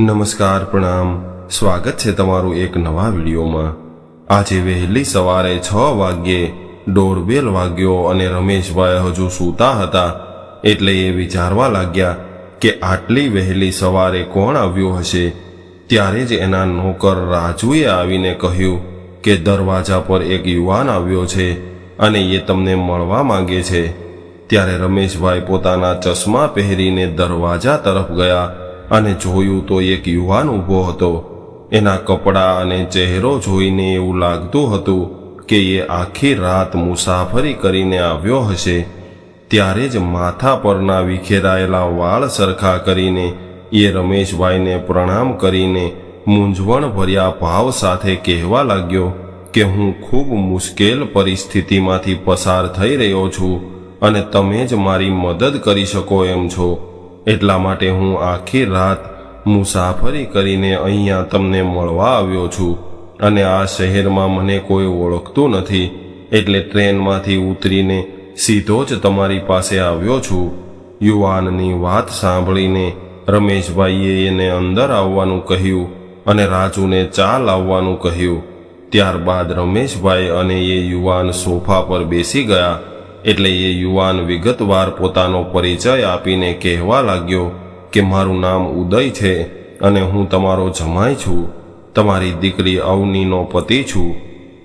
નમસ્કાર, પ્રણામ. સ્વાગત છે તમારું એક નવા વિડીયોમાં. આજે વહેલી સવારે છ વાગ્યે ડોરબેલ વાગ્યો અને રમેશભાઈ હજુ સૂતા હતા. એટલે એ વિચારવા લાગ્યા કે આટલી વહેલી સવારે કોણ આવ્યું હશે? ત્યારે જ એના નોકર રાજુએ આવીને કહ્યું કે દરવાજા પર એક યુવાન આવ્યો છે અને એ તમને મળવા માંગે છે. ત્યારે રમેશભાઈ પોતાના ચશ્મા પહેરીને દરવાજા તરફ ગયા અને જોયું તો એક યુવાન ઊભો હતો. એના કપડાં અને ચહેરો જોઈને એવું લાગતું હતું કે એ આખી રાત મુસાફરી કરીને આવ્યો હશે. ત્યારે જ માથા પરના વિખેરાયેલા વાળ સરખા કરીને એ રમેશભાઈને પ્રણામ કરીને મૂંઝવણ ભર્યા ભાવ સાથે કહેવા લાગ્યો કે હું ખૂબ મુશ્કેલ પરિસ્થિતિમાંથી પસાર થઈ રહ્યો છું અને તમે જ મારી મદદ કરી શકો એમ છો. એટલા માટે હું આખી રાત મુસાફરી કરીને અહીંયા તમને મળવા આવ્યો છું. અને આ શહેરમાં મને કોઈ ઓળખતું નથી, એટલે ટ્રેનમાંથી ઉતરીને સીધો જ તમારી પાસે આવ્યો છું. યુવાનની વાત સાંભળીને રમેશભાઈએ એને અંદર આવવાનું કહ્યું અને રાજુને ચા લાવવાનું કહ્યું. ત્યારબાદ રમેશભાઈ અને એ યુવાન સોફા પર બેસી ગયા એટલે એ યુવાન વિગતવાર પોતાનો પરિચય આપીને કહેવા લાગ્યો કે મારું નામ ઉદય છે અને હું તમારો જમાઈ છું. તમારી દીકરી અવનીનો પતિ છું.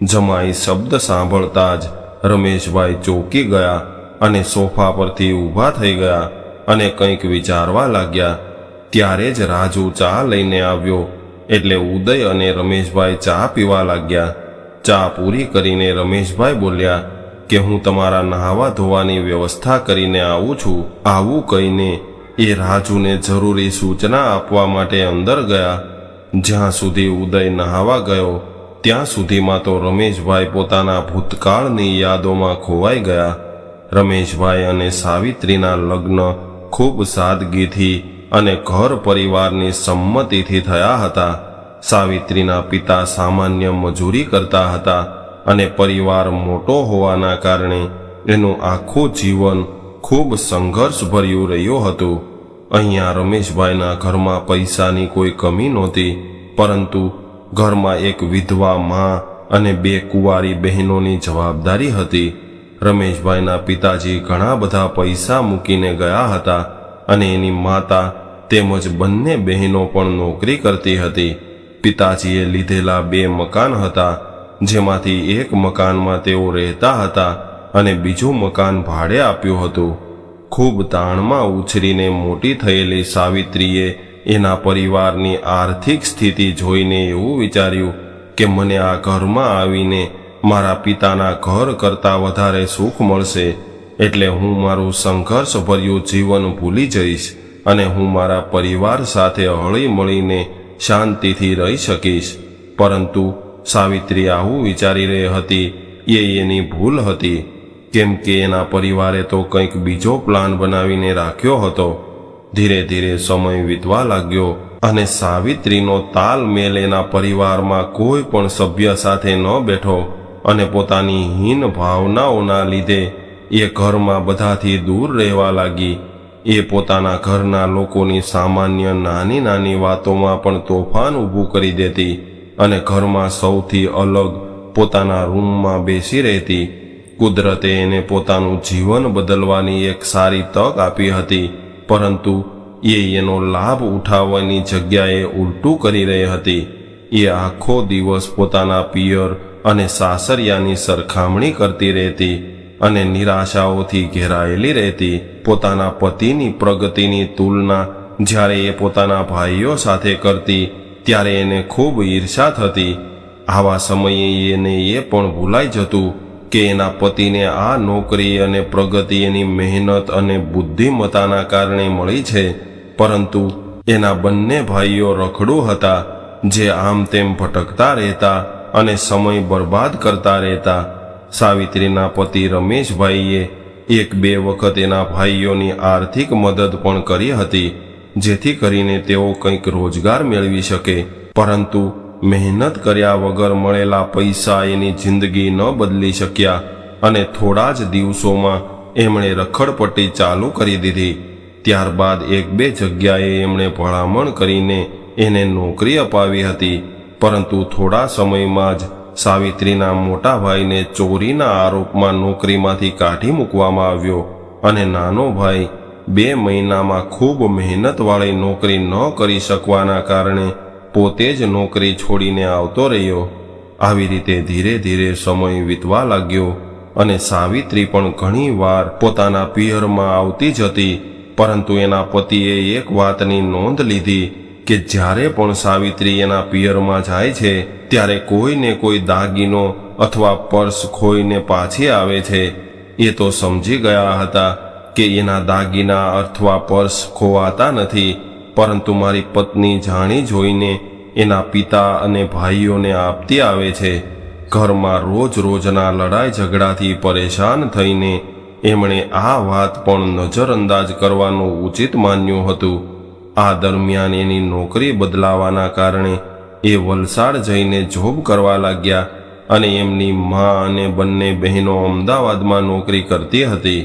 જમાઈ શબ્દ સાંભળતા જ રમેશભાઈ ચોંકી ગયા અને સોફા પરથી ઊભા થઈ ગયા અને કંઈક વિચારવા લાગ્યા. ત્યારે જ રાજુ ચા લઈને આવ્યો એટલે ઉદય અને રમેશભાઈ ચા પીવા લાગ્યા. ચા પૂરી કરીને રમેશભાઈ બોલ્યા કે હું તમારા નહાવા ધોવાની વ્યવસ્થા કરીને આવું છું. આવું કહીને એ રાજુને જરૂરી સૂચના આપવા માટે અંદર ગયા. જ્યાં સુધી ઉદય નહાવા ગયો, ત્યાં સુધીમાં તો રમેશભાઈ પોતાના ભૂતકાળની યાદોમાં ખોવાઈ ગયા. રમેશભાઈ અને સાવિત્રીના લગ્ન ખૂબ સાદગીથી અને ઘર પરિવારની સંમતિથી થયા હતા. સાવિત્રીના પિતા સામાન્ય મજૂરી કરતા હતા. અને પરિવાર મોટો હોવાના કારણે એનું આખું જીવન ખૂબ સંઘર્ષભર્યું રહ્યું હતું. અહીંયા રમેશભાઈના ઘરમાં પૈસાની કોઈ કમી નહોતી, પરંતુ ઘરમાં એક વિધવા મા અને બે કુંવારી બહેનોની જવાબદારી હતી. રમેશભાઈના પિતાજી ઘણા બધા પૈસા મૂકીને ગયા હતા અને એની માતા તેમજ બંને બહેનો પણ નોકરી કરતી હતી. પિતાજીએ લીધેલા બે મકાન હતા જેમાંથી એક મકાનમાં તેઓ રહેતા હતા અને બીજું મકાન ભાડે આપ્યું હતું. ખૂબ તાણમાં ઉછરીને મોટી થયેલી સાવિત્રીએ એના પરિવારની આર્થિક સ્થિતિ જોઈને એવું વિચાર્યું કે મને આ ઘરમાં આવીને મારા પિતાના ઘર કરતાં વધારે સુખ મળશે, એટલે હું મારું સંઘર્ષભર્યું જીવન ભૂલી જઈશ અને હું મારા પરિવાર સાથે હળી મળીને શાંતિથી રહી શકીશ. પરંતુ સાવિત્રી આવું વિચારી રહી હતી, એ એની ભૂલ હતી. કેમ કે એના પરિવારે તો કંઈક બીજો પ્લાન બનાવીને રાખ્યો હતો. ધીરે ધીરે સમય વીતવા લાગ્યો અને સાવિત્રીનો તાલમેલ એના પરિવારમાં કોઈ પણ સભ્ય સાથે ન બેઠો અને પોતાની હીન ભાવનાઓના લીધે એ ઘરમાં બધાથી દૂર રહેવા લાગી. એ પોતાના ઘરના લોકોની સામાન્ય નાની નાની વાતોમાં પણ તોફાન ઊભું કરી દેતી. અને ઘરમાં સૌથી અલગ પોતાના રૂમમાં બેસી રહેતી, કુદરતે એને પોતાનું જીવન બદલવાની એક સારી તક આપી હતી, પરંતુ એ એનો લાભ ઉઠાવવાની જગ્યાએ ઉલટું કરી રહી હતી. એ આખો દિવસ પોતાના પિયર અને સાસરિયાની સરખામણી કરતી રહેતી અને નિરાશાઓથી ઘેરાયેલી રહેતી, પોતાના પતિની પ્રગતિની તુલના જ્યારે એ પોતાના ભાઈઓ સાથે કરતી ત્યારે એને ખૂબ ઈર્ષા થતી. આવા સમયે એને એ પણ ભૂલાઈ જતું કે એના પતિને આ નોકરી અને પ્રગતિ એની મહેનત અને બુદ્ધિમત્તાના કારણે મળી છે. પરંતુ એના બંને ભાઈઓ રખડું હતા, જે આમ તેમ ભટકતા રહેતા અને સમય બરબાદ કરતા રહેતા. સાવિત્રીના પતિ રમેશભાઈએ એક બે વખત એના ભાઈઓની આર્થિક મદદ પણ કરી હતી. જેથી કરીને તેઓ કંઈક રોજગાર મેળવી શકે. પરંતુ મહેનત કર્યા વગર મળેલા પૈસા એની જિંદગી ન બદલી શક્યા અને થોડા જ દિવસોમાં એમણે રખડપટ્ટી ચાલુ કરી દીધી. ત્યારબાદ એક બે જગ્યાએ એમણે ભલામણ કરીને એને નોકરી અપાવી હતી. પરંતુ થોડા સમયમાં જ સાવિત્રીના મોટા ભાઈને ચોરીના આરોપમાં નોકરીમાંથી કાઢી મૂકવામાં આવ્યો અને નાનો ભાઈ બે મહિનામાં ખૂબ મહેનતવાળી નોકરી ન કરી શકવાના કારણે પોતે જ નોકરી છોડીને આવતો રહ્યો. આવી રીતે ધીરે ધીરે સમય વીતવા લાગ્યો અને સાવિત્રી પણ ઘણી વાર પોતાના પિયરમાં આવતી જ હતી, પરંતુ એના પતિએ એક વાતની નોંધ લીધી કે જ્યારે પણ સાવિત્રી એના પિયરમાં જાય છે, ત્યારે કોઈને કોઈ દાગીનો અથવા પર્સ ખોઈને પાછી આવે છે. એ તો સમજી ગયા હતા કે એના દાગીના અથવા પર્સ ખોવાતા નથી, પરંતુ મારી પત્ની જાણી જોઈને એના પિતા અને ભાઈઓને આપતી આવે છે. ઘરમાં રોજ રોજના લડાઈ ઝઘડાથી પરેશાન થઈને એમણે આ વાત પણ નજરઅંદાજ કરવાનું ઉચિત માન્યું હતું. આ દરમિયાન એની નોકરી બદલાવાના કારણે એ વલસાડ જઈને જોબ કરવા લાગ્યા અને એમની મા અને બંને બહેનો અમદાવાદમાં નોકરી કરતી હતી.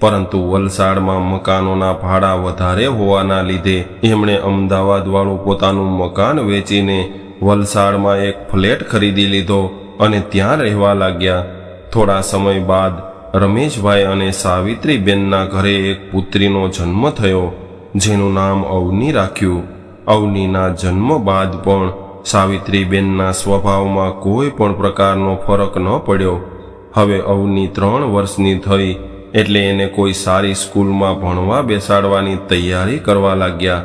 પરંતુ વલસાડમાં મકાનોના ભાડા વધારે હોવાના લીધે એમણે અમદાવાદવાળું પોતાનું મકાન વેચીને વલસાડમાં એક ફ્લેટ ખરીદી લીધો અને ત્યાં રહેવા લાગ્યા. થોડા સમય બાદ રમેશભાઈ અને સાવિત્રીબેનના ઘરે એક પુત્રીનો જન્મ થયો, જેનું નામ અવની રાખ્યું. અવનીના જન્મ બાદ પણ સાવિત્રીબેનના સ્વભાવમાં કોઈ પણ પ્રકારનો ફરક ન પડ્યો. હવે અવની ત્રણ વર્ષની થઈ એટલે એને કોઈ સારી સ્કૂલમાં ભણવા બેસાડવાની તૈયારી કરવા લાગ્યા.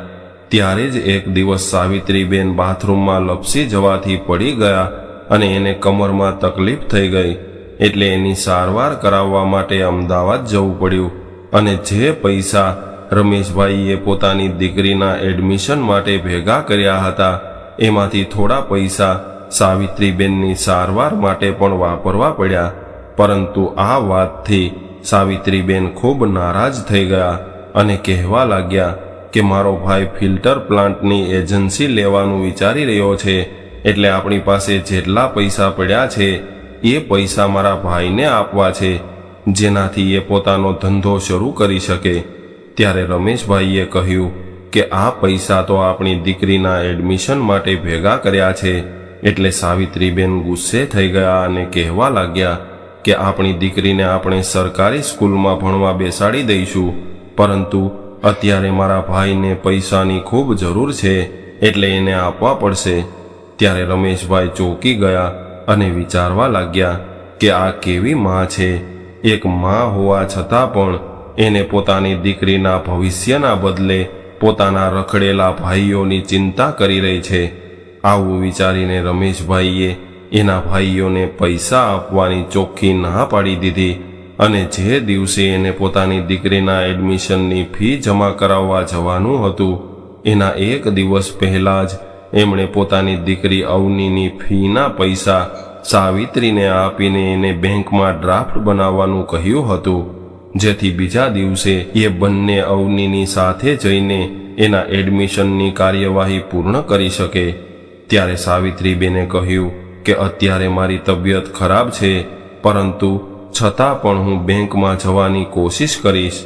ત્યારે જ એક દિવસ સાવિત્રીબેન બાથરૂમમાં લપસી જવાથી પડી ગયા અને એને કમરમાં તકલીફ થઈ ગઈ. એટલે એની સારવાર કરાવવા માટે અમદાવાદ જવું પડ્યું અને જે પૈસા રમેશભાઈએ પોતાની દીકરીના એડમિશન માટે ભેગા કર્યા હતા, એમાંથી થોડા પૈસા સાવિત્રીબેનની સારવાર માટે પણ વાપરવા પડ્યા. પરંતુ આ વાતથી સાવિત્રીબેન ખૂબ નારાજ થઈ ગયા અને કહેવા લાગ્યા કે મારો ભાઈ ફિલ્ટર પ્લાન્ટની એજન્સી લેવાનું વિચારી રહ્યો છે, એટલે આપણી પાસે જેટલા પૈસા પડ્યા છે, એ પૈસા મારા ભાઈને આપવા છે, જેનાથી એ પોતાનો ધંધો શરૂ કરી શકે. ત્યારે રમેશભાઈએ કહ્યું કે આ પૈસા તો આપણી દીકરીના એડમિશન માટે ભેગા કર્યા છે, એટલે સાવિત્રીબેન ગુસ્સે થઈ ગયા અને કહેવા લાગ્યા કે આપણી દીકરીને આપણે સરકારી સ્કૂલમાં ભણવા બેસાડી દઈશું. પરંતુ અત્યારે મારા ભાઈને પૈસાની ખૂબ જરૂર છે, એટલે એને આપવા પડશે. ત્યારે રમેશભાઈ ચોંકી ગયા અને વિચારવા લાગ્યા કે આ કેવી માં છે. એક માં હોવા છતાં પણ એને પોતાની દીકરીના ભવિષ્યના બદલે પોતાના રખડેલા ભાઈઓની ચિંતા કરી રહી છે. આવું વિચારીને રમેશભાઈએ એના ભાઈઓને પૈસા આપવાની ચોખ્ખી ના પાડી દીધી અને જે દિવસે એને પોતાની દીકરીના એડમિશનની ફી જમા કરાવવા જવાનું હતું, એના એક દિવસ પહેલા જ એમણે પોતાની દીકરી અવનીની ફીના પૈસા સાવિત્રીને આપીને એને બેંકમાં ડ્રાફ્ટ બનાવવાનું કહ્યું હતું, જેથી બીજા દિવસે એ બંને અવનીની સાથે જઈને એના એડમિશનની કાર્યવાહી પૂર્ણ કરી શકે. ત્યારે સાવિત્રીબેને કહ્યું કે અત્યારે મારી તબિયત ખરાબ છે, પરંતુ છતાં પણ હું બેંકમાં જવાની કોશિશ કરીશ.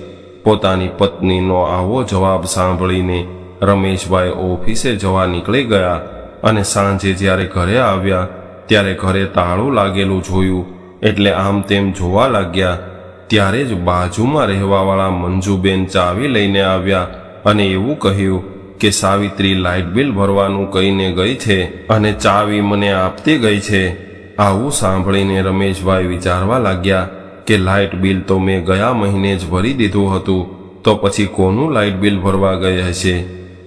પોતાની પત્નીનો આવો જવાબ સાંભળીને રમેશભાઈ ઓફિસે જવા નીકળી ગયા અને સાંજે જ્યારે ઘરે આવ્યા, ત્યારે ઘરે તાળું લાગેલું જોયું, એટલે આમ તેમ જોવા લાગ્યા. ત્યારે જ બાજુમાં રહેવાવાળા મંજુબેન ચાવી લઈને આવ્યા અને એવું કહ્યું કે સાવિત્રી લાઇટ બિલ ભરવાનું કહીને ગઈ છે અને ચાવી મને આપતી ગઈ છે. આવું સાંભળીને રમેશભાઈ વિચારવા લાગ્યા કે લાઇટ બિલ તો મેં ગયા મહિને જ ભરી દીધું હતું, તો પછી કોનું લાઇટ બિલ ભરવા ગઈ હશે?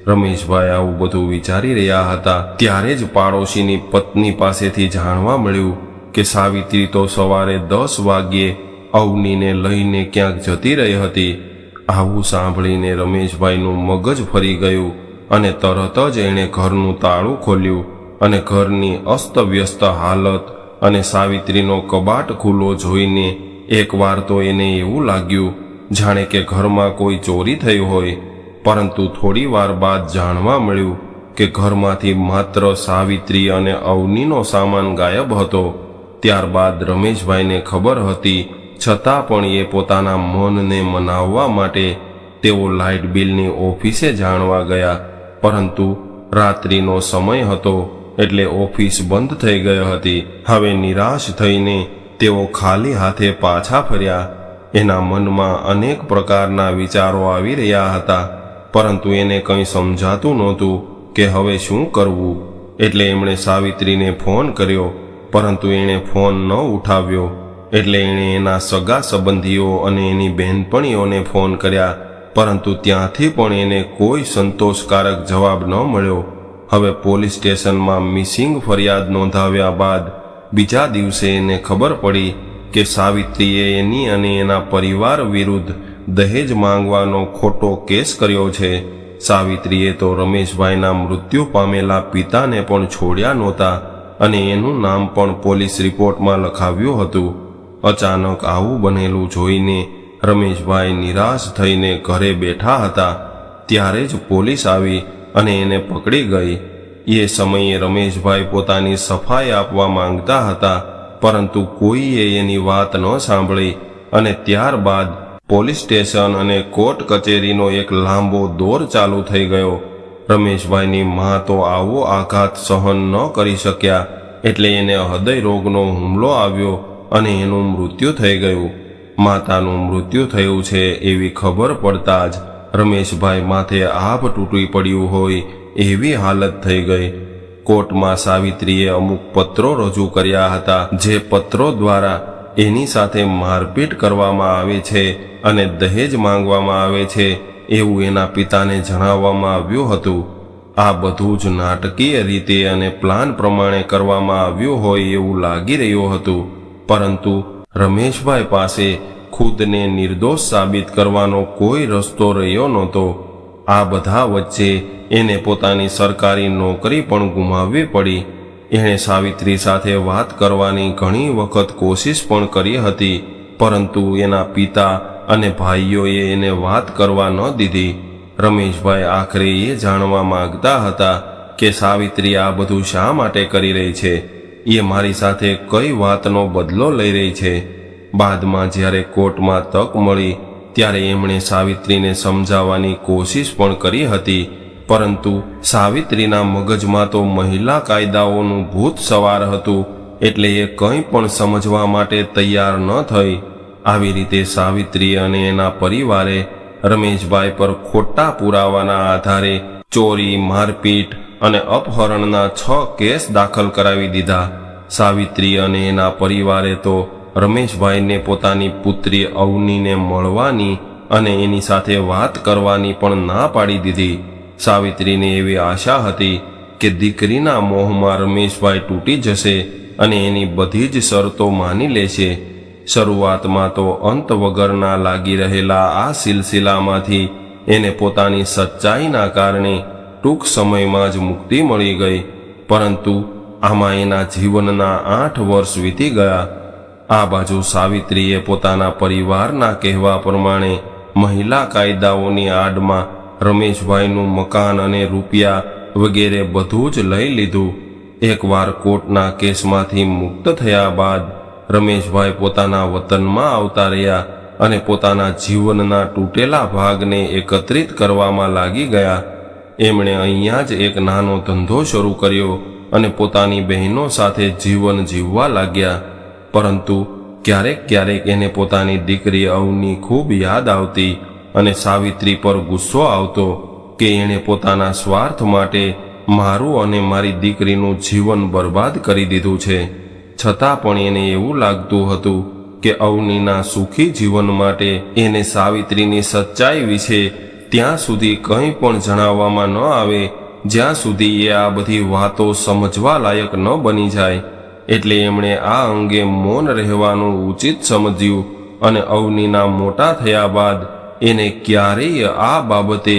રમેશભાઈ આવું બધું વિચારી રહ્યા હતા. ત્યારે જ પાડોશીની પત્ની પાસેથી જાણવા મળ્યું કે સાવિત્રી તો સવારે દસ વાગ્યે અવનીને લઈને ક્યાંક જતી રહી હતી. આવું સાંભળીને રમેશભાઈનું મગજ ફરી ગયું અને તરત જ એણે ઘરનું તાળું ખોલ્યું અને ઘરની અસ્તવ્યસ્ત હાલત અને સાવિત્રીનો કબાટ ખુલ્લો જોઈને એકવાર તો એને એવું લાગ્યું, જાણે કે ઘરમાં કોઈ ચોરી થઈ હોય. પરંતુ થોડી વાર બાદ જાણવા મળ્યું કે ઘરમાંથી માત્ર સાવિત્રી અને અવનીનો સામાન ગાયબ હતો. ત્યારબાદ રમેશભાઈને ખબર હતી, છતાં પણ એ પોતાના મનને મનાવવા માટે તેઓ લાઇટ બિલની ઓફિસે જાણવા ગયા પરંતુ રાત્રિનો સમય હતો એટલે ઓફિસ બંધ થઈ ગઈ હતી. હવે નિરાશ થઈને તેઓ ખાલી હાથે પાછા ફર્યા. એના મનમાં અનેક પ્રકારના વિચારો આવી રહ્યા હતા, પરંતુ એને કંઈ સમજાતું નહોતું કે હવે શું કરવું. એટલે એમણે સાવિત્રીને ફોન કર્યો, પરંતુ એણે ફોન ન ઉઠાવ્યો. એટલે એણે એના સગા સંબંધીઓ અને એની બહેનપણીઓને ફોન કર્યા. પરંતુ ત્યાંથી પણ એને કોઈ સંતોષકારક જવાબ ન મળ્યો. હવે પોલીસ સ્ટેશનમાં મિસિંગ ફરિયાદ નોંધાવ્યા બાદ બીજા દિવસે એને ખબર પડી કે સાવિત્રીએ એની અને એના પરિવાર વિરુદ્ધ દહેજ માંગવાનો ખોટો કેસ કર્યો છે. સાવિત્રીએ તો રમેશભાઈના મૃત્યુ પામેલા પિતાને પણ છોડ્યા નહોતા અને એનું નામ પણ પોલીસ રિપોર્ટમાં લખાવ્યું હતું. અચાનક આવું બનેલું જોઈને રમેશભાઈ નિરાશ થઈને ઘરે બેઠા હતા. ત્યારે જ પોલીસ આવી અને એને પકડી ગઈ. એ સમયે રમેશભાઈ પોતાની સફાઈ આપવા માંગતા હતા, પરંતુ કોઈએ એની વાત ન સાંભળી અને ત્યારબાદ પોલીસ સ્ટેશન અને કોર્ટ કચેરીનો એક લાંબો દોર ચાલુ થઈ ગયો. રમેશભાઈની મા તો આવો આઘાત સહન ન કરી શક્યા, એટલે એને હૃદય રોગનો હુમલો આવ્યો અને એનું મૃત્યુ થઈ ગયું. માતાનું મૃત્યુ થયું છે એવી ખબર પડતા જ રમેશભાઈ માથે આભ તૂટી પડ્યું હોય એવી હાલત થઈ ગઈ. કોર્ટમાં સાવિત્રીએ અમુક પત્રો રજૂ કર્યા હતા, જે પત્રો દ્વારા એની સાથે મારપીટ કરવામાં આવે છે અને દહેજ માંગવામાં આવે છે એવું એના પિતાને જણાવવામાં આવ્યું હતું. આ બધું જ નાટકીય રીતે અને પ્લાન પ્રમાણે કરવામાં આવ્યું હોય એવું લાગી રહ્યું હતું. પરંતુ રમેશભાઈ પાસે ખુદને નિર્દોષ સાબિત કરવાનો કોઈ રસ્તો રહ્યો નહોતો. આ બધા વચ્ચે એને પોતાની સરકારી નોકરી પણ ગુમાવવી પડી. એણે સાવિત્રી સાથે વાત કરવાની ઘણી વખત કોશિશ પણ કરી હતી, પરંતુ એના પિતા અને ભાઈઓએ એને વાત કરવા ન દીધી. રમેશભાઈ આખરે એ જાણવા માગતા હતા કે સાવિત્રી આ બધું શા માટે કરી રહી છે? એ મારી સાથે કઈ વાતનો બદલો લઈ રહી છે? બાદમાં જ્યારે કોર્ટમાં તક મળી, ત્યારે એમણે સાવિત્રીને સમજાવવાની કોશિશ પણ કરી હતી. પરંતુ સાવિત્રીના મગજમાં તો મહિલા કાયદાઓનું ભૂત સવાર હતું, એટલે એ કંઈ પણ સમજવા માટે તૈયાર ન થઈ. આવી રીતે સાવિત્રી અને એના પરિવારે રમેશભાઈ પર ખોટા પુરાવાના આધારે ચોરી, મારપીટ અને અપહરણના છ કેસ દાખલ કરાવી દીધા. સાવિત્રી અને એના પરિવારે તો રમેશભાઈને પોતાની પુત્રી અવનીને મળવાની અને એની સાથે વાત કરવાની પણ ના પાડી દીધી. સાવિત્રીને એવી આશા હતી કે દીકરીના મોહમાં રમેશભાઈ તૂટી જશે અને એની બધી જ શરતો માની લેશે. શરૂઆતમાં તો અંત વગરના લાગી રહેલા આ સિલસિલામાંથી એને પોતાની સચ્ચાઈના કારણે ટૂંક સમયમાં જ મુક્તિ મળી ગઈ. પરંતુ આમાં એના જીવનના આઠ વર્ષ વીતી ગયા. આ બાજુ સાવિત્રીએ પોતાના પરિવારના કહેવા પ્રમાણે મહિલા કાયદાઓની આડમાં રમેશભાઈનું મકાન અને રૂપિયા વગેરે બધું જ લઈ લીધું. એકવાર કોર્ટના કેસમાંથી મુક્ત થયા બાદ રમેશભાઈ પોતાના વતનમાં આવતા રહ્યા અને પોતાના જીવનના તૂટેલા ભાગને એકત્રિત કરવામાં લાગી ગયા. એમણે અહીંયા જ એક નાનો ધંધો શરૂ કર્યો અને પોતાની બહેનો સાથે જીવન જીવવા લાગ્યા. પરંતુ ક્યારેક ક્યારેક એને પોતાની દીકરી અવની ખૂબ યાદ આવતી અને સાવિત્રી પર ગુસ્સો આવતો કે એણે પોતાના સ્વાર્થ માટે મારું અને મારી દીકરીનું જીવન બરબાદ કરી દીધું છે. છતાં પણ એને એવું લાગતું હતું કે અવનીના સુખી જીવન માટે એને સાવિત્રીની સચ્ચાઈ વિશે ત્યાં સુધી કંઈ પણ જણાવવામાં ન આવે, જ્યાં સુધી એ આ બધી વાતો સમજવા લાયક ન બની જાય. એટલે એમણે આ અંગે મૌન રહેવાનું ઉચિત સમજ્યું અને અવનીના મોટા થયા બાદ એને ક્યારેય આ બાબતે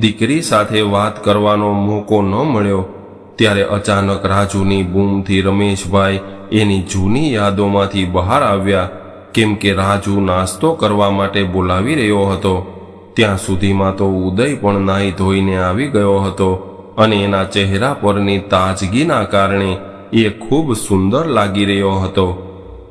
દીકરી સાથે વાત કરવાનો મોકો ન મળ્યો. ત્યારે અચાનક રાજુની બૂમથી રમેશભાઈ એની જૂની યાદોમાંથી બહાર આવ્યા, કેમ કે રાજુ નાસ્તો કરવા માટે બોલાવી રહ્યો હતો. ત્યાં સુધીમાં તો ઉદય પણ નાહી ધોઈને આવી ગયો હતો અને એના ચહેરા પરની તાજગીના કારણે એ ખૂબ સુંદર લાગી રહ્યો હતો.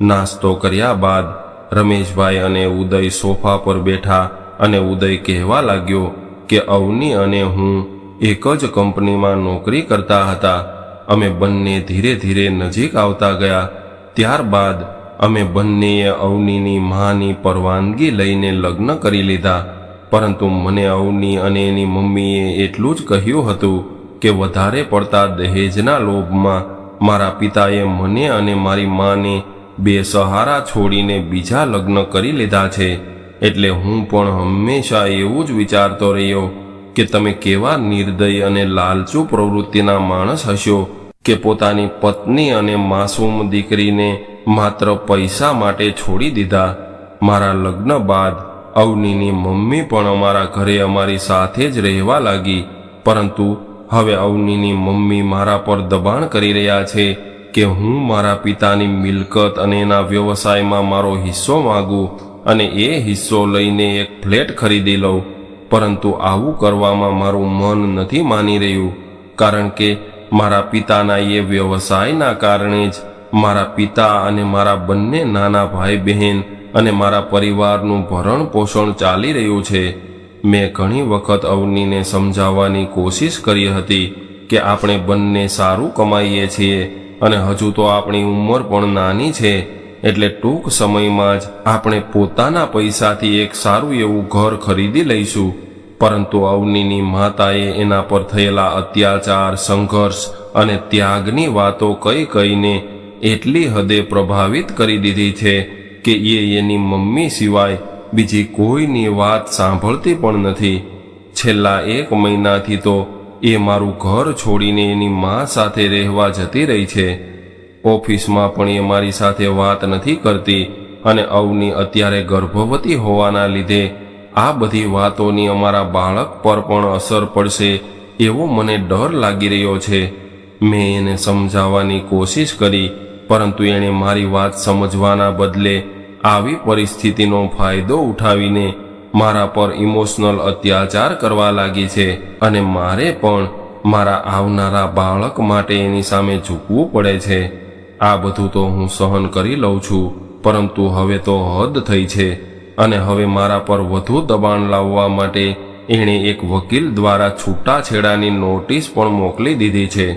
નાસ્તો કર્યા બાદ રમેશભાઈ અને ઉદય સોફા પર બેઠા અને ઉદય કહેવા લાગ્યો કે, અવની અને હું એક જ કંપનીમાં નોકરી કરતા હતા. અમે બંને ધીરે ધીરે નજીક આવતા ગયા. ત્યારબાદ અમે બંનેએ અવનીની માની પરવાનગી લઈને લગ્ન કરી લીધા. પરંતુ મને અવની અને એની મમ્મીએ એટલું જ કહ્યું હતું કે વધારે પડતા દહેજના લોભમાં મારા પિતાએ મને અને મારી માને બે સહારા છોડીને બીજા લગ્ન કરી લીધા છે. એટલે હું પણ હંમેશા એવું જ વિચારતો રહ્યો કે તમે કેવા નિર્દય અને લાલચુ પ્રવૃત્તિના માણસ હશો કે પોતાની પત્ની અને માસૂમ દીકરીને માત્ર પૈસા માટે છોડી દીધા. મારા લગ્ન બાદ અવનીની મમ્મી પણ અમારા ઘરે અમારી સાથે જ રહેવા લાગી. પરંતુ હવે અવનીની મમ્મી મારા પર દબાણ કરી રહ્યા છે કે હું મારા પિતાની મિલકત અને એના વ્યવસાયમાં મારો હિસ્સો માગું અને એ હિસ્સો લઈને એક ફ્લેટ ખરીદી લઉં. પરંતુ આવું કરવામાં મારું મન નથી માની રહ્યું, કારણ કે મારા પિતાના એ વ્યવસાયના કારણે જ મારા પિતા અને મારા બંને નાના ભાઈ બહેન અને મારા પરિવારનું ભરણ પોષણ ચાલી રહ્યું છે. મેં ઘણી વખત અવનીને સમજાવવાની કોશિશ કરી હતી કે આપણે બંને સારું કમાઈએ છીએ અને હજુ તો આપણી ઉંમર પણ નાની છે, એટલે ટૂંક સમયમાં જ આપણે પોતાના પૈસાથી એક સારું એવું ઘર ખરીદી લઈશું. પરંતુ અવનીની માતાએ એના પર થયેલા અત્યાચાર, સંઘર્ષ અને ત્યાગની વાતો કઈ કહીને એટલી હદે પ્રભાવિત કરી દીધી છે કે એ એની મમ્મી સિવાય બીજી કોઈની વાત સાંભળતી પણ નથી. છેલ્લા એક મહિનાથી તો એ મારું ઘર છોડીને એની મા સાથે રહેવા જતી રહી છે. ઓફિસમાં પણ એ મારી સાથે વાત નથી કરતી અને અવની અત્યારે ગર્ભવતી હોવાના લીધે આ બધી વાતોની અમારા બાળક પર પણ અસર પડશે એવો મને ડર લાગી રહ્યો છે. મેં એને સમજાવવાની કોશિશ કરી, પરંતુ એણે મારી વાત સમજવાના બદલે આવી પરિસ્થિતિનો ફાયદો ઉઠાવીને મારા પર ઇમોશનલ અત્યાચાર કરવા લાગી છે અને મારે પણ મારા આવનારા બાળક માટે એની સામે ઝૂકવું પડે છે. આ બધું તો હું સહન કરી લઉં છું, પરંતુ હવે તો હદ થઈ છે અને હવે મારા પર વધુ દબાણ લાવવા માટે એણે એક વકીલ દ્વારા છૂટાછેડાની નોટિસ પણ મોકલી દીધી છે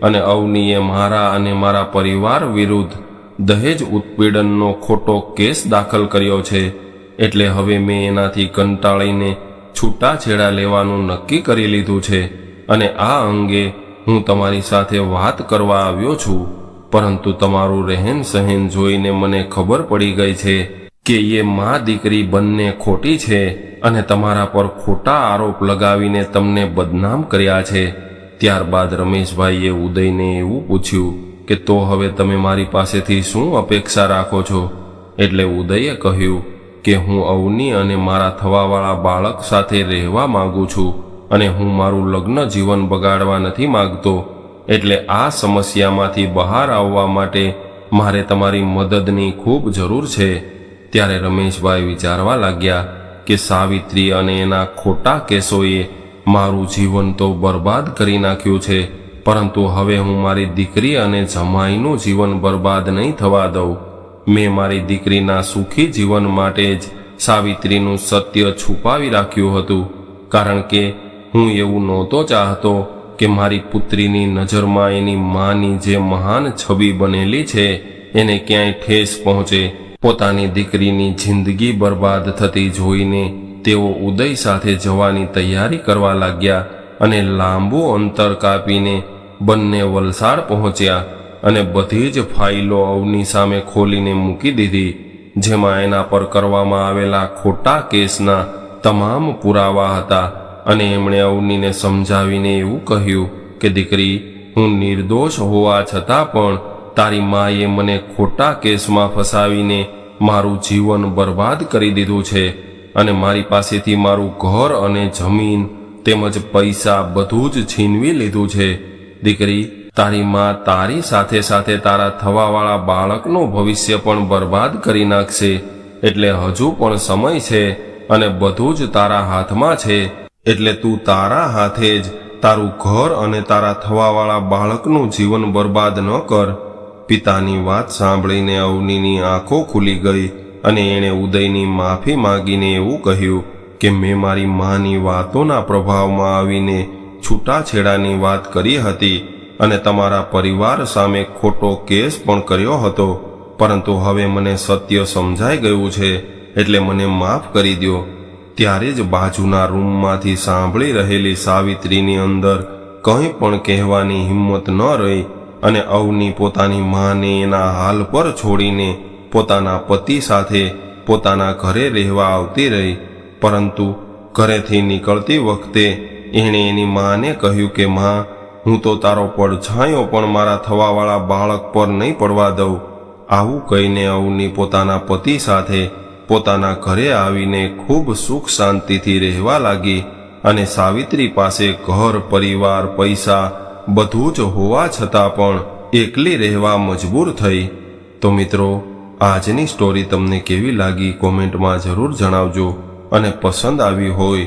અને અવનીએ મારા અને મારા પરિવાર વિરુદ્ધ દહેજ ઉત્પીડનનો ખોટો કેસ દાખલ કર્યો છે. એટલે હવે મેં એનાથી કંટાળીને છૂટાછેડા લેવાનું નક્કી કરી લીધું છે. અને આ અંગે હું તમારી સાથે વાત કરવા આવ્યો છું. પરંતુ તમારું રહેન સહેન જોઈને મને ખબર પડી ગઈ છે કે એ મા દીકરી બંને ખોટી છે અને તમારા પર ખોટા આરોપ લગાવીને તમને બદનામ કર્યા છે. ત્યારબાદ રમેશભાઈએ ઉદયને એવું પૂછ્યું કે તો હવે તમે મારી પાસેથી શું અપેક્ષા રાખો છો? એટલે ઉદયે કહ્યું કે હું અવની અને મારા થવાવાળા બાળક સાથે રહેવા માંગુ છું અને હું મારું લગ્ન જીવન બગાડવા નથી માંગતો. એટલે આ સમસ્યામાંથી બહાર આવવા માટે મારે તમારી મદદની ખૂબ જરૂર છે. ત્યારે રમેશભાઈ વિચારવા લાગ્યા કે સાવિત્રી અને એના ખોટા કેસોએ મારું જીવન તો બરબાદ કરી નાખ્યું છે. પરંતુ હવે હું મારી દીકરી અને જમાઈનું જીવન બરબાદ નહીં થવા દઉં. મેં મારી દીકરીના સુખી જીવન માટે જ સાવિત્રીનું સત્ય છુપાવી રાખ્યું હતું. કારણ કે હું એવું નહોતો ચાહતો કે મારી પુત્રીની નજરમાં એની માની જે મહાન છબી બનેલી છે, એને ક્યાંય ઠેસ પહોંચે. પોતાની દીકરીની જિંદગી બરબાદ થતી જોઈને તેઓ ઉદય સાથે જવાની તૈયારી કરવા લાગ્યા અને લાંબુ અંતર કાપીને બંને વલસાડ પહોંચ્યા અને બધી જ ફાઇલો અવની સામે ખોલીને મૂકી દીધી, જેમાં એના પર કરવામાં આવેલા ખોટા કેસના તમામ પુરાવા હતા અને એમણે અવનીને સમજાવીને એવું કહ્યું કે, દીકરી, હું નિર્દોષ હોવા છતાં પણ તારી માએ મને ખોટા કેસમાં ફસાવીને મારું જીવન બરબાદ કરી દીધું છે અને મારી પાસેથી મારું ઘર અને જમીન તેમજ પૈસા બધું જ છીનવી લીધું છે. દીકરી, તારી માં તારી સાથે સાથે તારા થવાવાળા બાળકનું ભવિષ્ય પણ બરબાદ કરી નાખશે. એટલે હજુ પણ સમય છે અને બધું જ તારા હાથમાં છે. એટલે તું તારા હાથે જ તારું ઘર અને તારા થવાવાળા બાળકનું જીવન બરબાદ ન કર. પિતાની વાત સાંભળીને અવનીની આંખો ખુલી ગઈ અને એણે ઉદયની માફી માંગીને એવું કહ્યું કે, મેં મારી માની વાતોના પ્રભાવમાં આવીને છૂટાછેડાની વાત કરી હતી અને તમારા પરિવાર સામે ખોટો કેસ પણ કર્યો હતો. પરંતુ હવે મને સત્ય સમજાઈ ગયું છે, એટલે મને માફ કરી દ્યો. ત્યારે જ બાજુના રૂમમાંથી સાંભળી રહેલી સાવિત્રીની અંદર કંઈ પણ કહેવાની હિંમત ન રહી અને અવની પોતાની માને એના હાલ પર છોડીને પોતાના પતિ સાથે પોતાના ઘરે રહેવા આવતી રહી. પરંતુ ઘરેથી નીકળતી વખતે એણે એની માને કહ્યું કે, માં, હું તો તારો પડછાયો પણ મારા થવાવાળા બાળક પર નહીં પડવા દઉં. આવું કહીને અવની પોતાના પતિ સાથે પોતાના ઘરે આવીને ખૂબ સુખ શાંતિથી રહેવા લાગી અને સાવિત્રી પાસે ઘર, પરિવાર, પૈસા બધું જ હોવા છતાં પણ એકલી રહેવા મજબૂર થઈ. તો મિત્રો, આજની સ્ટોરી તમને કેવી લાગી? કોમેન્ટમાં જરૂર જણાવજો અને પસંદ આવી હોય